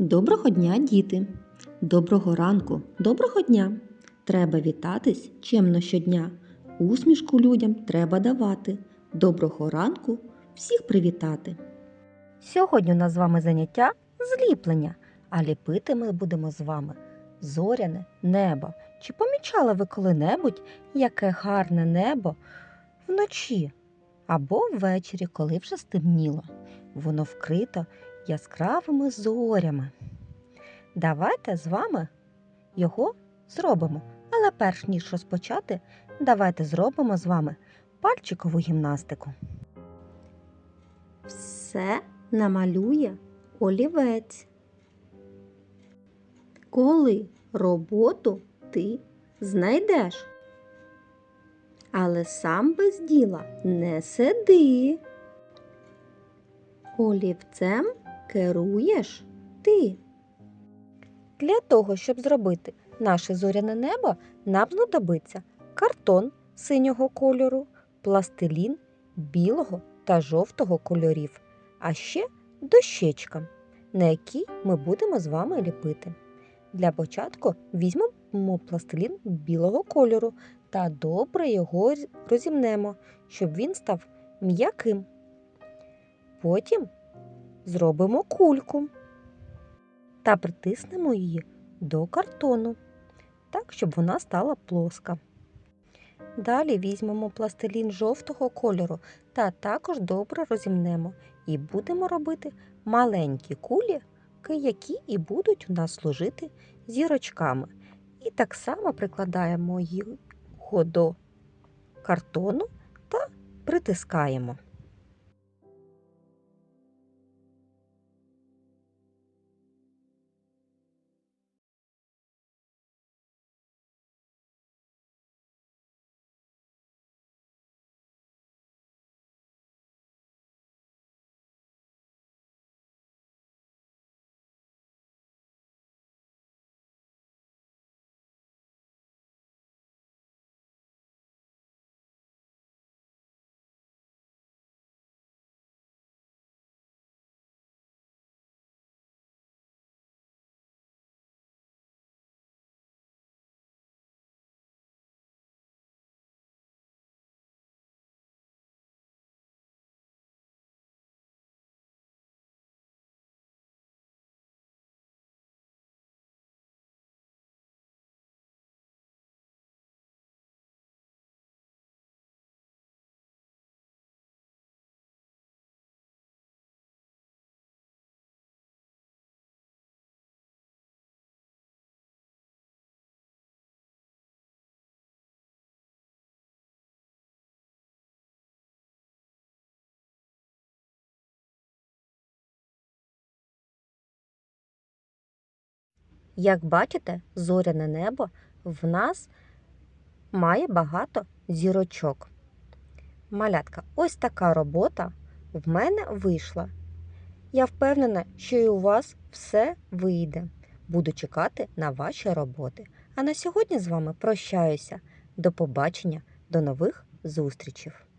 Доброго дня, діти! Доброго ранку, доброго дня! Треба вітатись чемно щодня. Усмішку людям треба давати. Доброго ранку всіх привітати. Сьогодні у нас з вами заняття зліплення, а ліпити ми будемо з вами зоряне небо. Чи помічали ви коли-небудь, яке гарне небо вночі або ввечері, коли вже стемніло? Воно вкрито яскравими зорями. Давайте з вами його зробимо. Але перш ніж розпочати, давайте зробимо з вами пальчикову гімнастику. Все намалює олівець. Коли роботу ти знайдеш. Але сам без діла не сиди. Олівцем керуєш ти. Для того, щоб зробити наше зоряне небо, нам знадобиться картон синього кольору, пластилін білого та жовтого кольорів, а ще дощечка, на якій ми будемо з вами ліпити. Для початку візьмемо пластилін білого кольору та добре його розімнемо, щоб він став м'яким. Потім зробимо кульку та притиснемо її до картону, так, щоб вона стала плоска. Далі візьмемо пластилін жовтого кольору та також добре розімнемо і будемо робити маленькі кулі, які і будуть у нас служити зірочками. І так само прикладаємо його до картону та притискаємо. Як бачите, зоряне небо в нас має багато зірочок. Малятка, ось така робота в мене вийшла. Я впевнена, що і у вас все вийде. Буду чекати на ваші роботи. А на сьогодні з вами прощаюся. До побачення, до нових зустрічей!